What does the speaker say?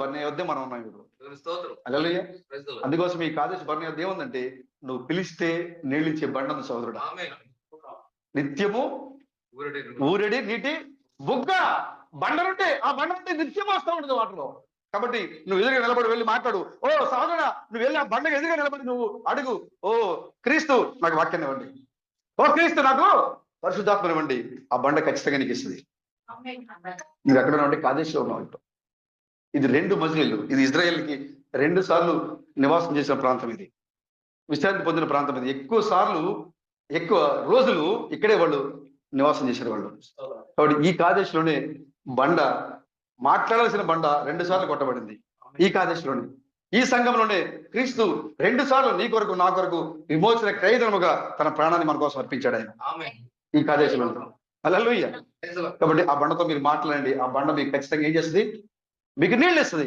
బర్ణ వద్దే మనం ఉన్నాం ఇప్పుడు. అలలుయ్య. అందుకోసం ఈ కాదేశ్ బర్ణ వద్ద ఏముందంటే నువ్వు పిలిస్తే నీళ్ళిచ్చే బండ సోదరుడు. ఆమేన్. నిత్యము ఊరడి ఊరెడి నీటి బుగ్గ బండలుంటే ఆ బండ నుండి నిత్యం వస్తూ ఉంటుంది వాటిలో కాబట్టి నువ్వు ఎదురుగా నిలబడి వెళ్ళి మాట్లాడు. ఓ సహోదరా నువ్వు వెళ్ళి ఆ బండకు ఎదురుగా నిలబడి నువ్వు అడుగు. ఓ క్రీస్తు నాకు వాక్యాన్ని ఇవ్వండి. ఓ క్రీస్తు నాకు పరిశుద్ధాత్మని ఇవ్వండి. ఆ బండ ఖచ్చితంగా నీకు ఇస్తుంది. మీరు ఎక్కడ ఉంటే కాదేశ్లో ఉన్నావు ఇప్పుడు. ఇది రెండు మజిలీలు. ఇది ఇజ్రాయెల్కి రెండు సార్లు నివాసం చేసిన ప్రాంతం ఇది. విశ్రాంతి పొందిన ప్రాంతం ఇది. ఎక్కువ సార్లు ఎక్కువ రోజులు ఇక్కడే వాళ్ళు నివాసం చేసిన వాళ్ళు. కాబట్టి ఈ కాదేశ్లోనే బండ మాట్లాడాల్సిన బండ రెండు సార్లు కొట్టబడింది ఈ కాదేశ్లోనే. ఈ సంఘంలోనే క్రీస్తు రెండు సార్లు నీ కొరకు నా కొరకు విమోచన ఖైదముగా తన ప్రాణాన్ని మన కోసం అర్పించాడు ఆయన. ఈ కాదేశంలో అలలుయ్య Lord. కాబట్టి ఆ బండతో మీరు మాట్లాడండి. ఆ బండ మీకు ఖచ్చితంగా ఏం చేస్తుంది? మీకు నీళ్ళు ఇస్తుంది.